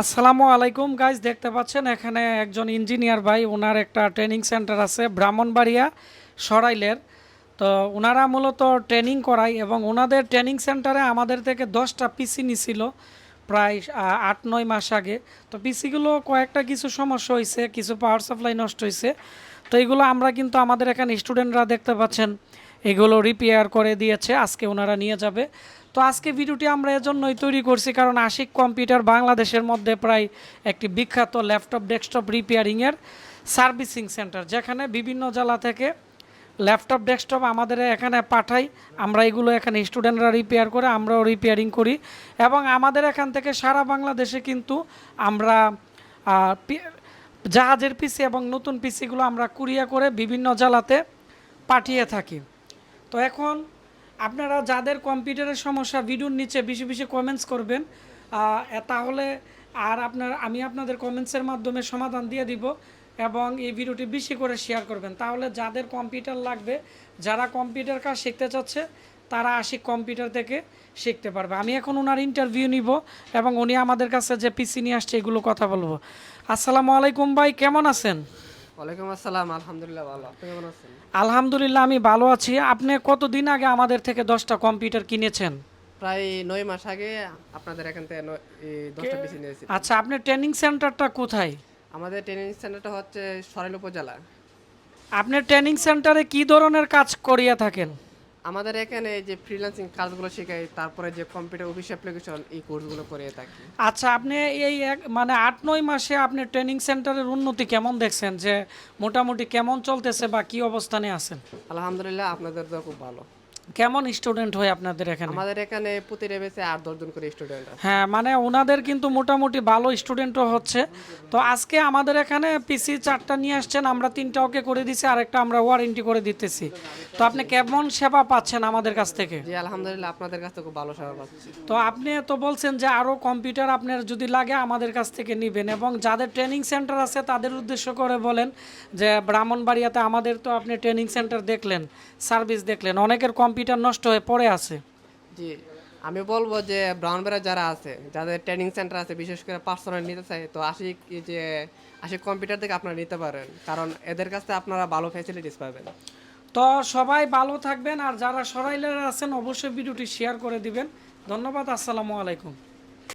আসসালামু আলাইকুম গাইজ দেখতে পাচ্ছেন, এখানে একজন ইঞ্জিনিয়ার ভাই ওনার একটা ট্রেনিং সেন্টার আছে ব্রাহ্মণবাড়িয়া সরাইলের। তো ওনারা মূলত ট্রেনিং করায় এবং ওনাদের ট্রেনিং সেন্টারে আমাদের থেকে দশটা পিসি নিছিল প্রায় আট, নয় মাস আগে। তো পিসিগুলো কয়েকটা কিছু সমস্যা হয়েছে কিছু পাওয়ার সাপ্লাই নষ্ট হয়েছে তো এগুলো আমরা কিন্তু আমাদের এখানে স্টুডেন্টরা দেখতে পাচ্ছেন। এগুলো রিপেয়ার করে দিয়েছে, আজকে ওনারা নিয়ে যাবে। তো আজকে ভিডিওটি আমরা এজন্যই তৈরি করছি কারণ আশিক কম্পিউটার বাংলাদেশের মধ্যে প্রায় একটি বিখ্যাত ল্যাপটপ ডেস্কটপ রিপেয়ারিংয়ের সার্ভিসিং সেন্টার যেখানে বিভিন্ন জেলা থেকে ল্যাপটপ ডেস্কটপ আমাদের এখানে পাঠাই। আমরা এগুলো এখানে স্টুডেন্টরা রিপেয়ার করে, আমরাও রিপেয়ারিং করি। এবং আমাদের এখান থেকে সারা বাংলাদেশে কিন্তু আমরা জাহাজের পিসি এবং নতুন পিসিগুলো আমরা কুরিয়া করে বিভিন্ন জেলাতে পাঠিয়ে থাকি। তো এখন আপনারা যাদের কম্পিউটারের সমস্যা, ভিডিওর নিচে বেশি বেশি কমেন্টস করবেন তাহলে আর আপনার, আমি আপনাদের কমেন্টসের মাধ্যমে সমাধান দিয়ে দিব এবং এই ভিডিওটি বেশি করে শেয়ার করবেন। তাহলে যাদের কম্পিউটার লাগবে, যারা কম্পিউটার কাজ শিখতে চাচ্ছে, তারা আসি কম্পিউটার থেকে শিখতে পারবে। আমি এখন ওনার ইন্টারভিউ নিব এবং উনি আমাদের কাছে যে পিসি নিয়ে আসছে, এগুলো কথা বলব। আসসালামু আলাইকুম ভাই, কেমন আছেন? ওয়ালাইকুম আসসালাম আলহামদুলিল্লাহ ভালো। আপনি কেমন আছেন? আলহামদুলিল্লাহ আমি ভালো আছি। আপনি কতদিন আগে আমাদের থেকে দশটা কম্পিউটার কিনেছেন? প্রায় নয় মাস আগে আপনাদের এখান থেকে দশটা পিসি নিয়েছি। আচ্ছা আপনার ট্রেনিং সেন্টারটা কোথায়? আমাদের ট্রেনিং সেন্টারটা হচ্ছে সরাইল উপজেলা। আপনার ট্রেনিং সেন্টারে কি ধরনের কাজ করিয়া থাকেন? আমাদের এখানে যে ফ্রিল্যান্সিং কাজগুলো শেখাই তারপরে যে কম্পিউটার অফিস অ্যাপ্লিকেশন এই কোর্সগুলো করে থাকি। আচ্ছা আপনি এই এক মানে আট নয় মাসে আপনি ট্রেনিং সেন্টারের উন্নতি কেমন দেখছেন? যে মোটামুটি কেমন চলতেছে বা কি অবস্থানে আছেন? আলহামদুলিল্লাহ আপনাদের তো খুব ভালো। কেমন স্টুডেন্ট হয় আপনাদের এখানে? আমাদের এখানে প্রতি রেবেসে আট দশজন করে স্টুডেন্ট আছে। হ্যাঁ মানে ওনাদের কিন্তু মোটামুটি ভালো স্টুডেন্টও হচ্ছে। তো আজকে আমাদের এখানে পিসি চারটা নিয়ে আসছেন আমরা তিনটা ওকে করে দিছি আরেকটা আমরা ওয়ারেন্টি করে দিতেছি। তো আপনি কেমন সেবা পাচ্ছেন আমাদের কাছ থেকে? জি আলহামদুলিল্লাহ আপনাদের কাছে খুব ভালো সেবা পাচ্ছি। তো আপনি তো বলছেন যে আরও কম্পিউটার আপনার যদি লাগে আমাদের কাছ থেকে নেবেন। এবং যাদের ট্রেনিং সেন্টার আছে তাদের উদ্দেশ্য করে বলেন যে ব্রাহ্মণবাড়িয়াতে আমাদের তো আপনি ট্রেনিং সেন্টার দেখলেন সার্ভিস দেখলেন অনেকের কম্পিউটার নষ্ট হয়ে পড়ে আছে। জি আমি বলব যে ব্রাউন ব্রাউনবেরা যারা আছে যাদের ট্রেনিং সেন্টার আছে বিশেষ করে পার্সোনাল নিতে চাই তো আশিক যে আশিক কম্পিউটার থেকে আপনারা নিতে পারেন কারণ এদের কাছে আপনারা ভালো ফ্যাসিলিটিস পাবেন। তো সবাই ভালো থাকবেন আর যারা সরাইলের আছেন অবশ্যই ভিডিওটি শেয়ার করে দিবেন। ধন্যবাদ আসসালামু আলাইকুম।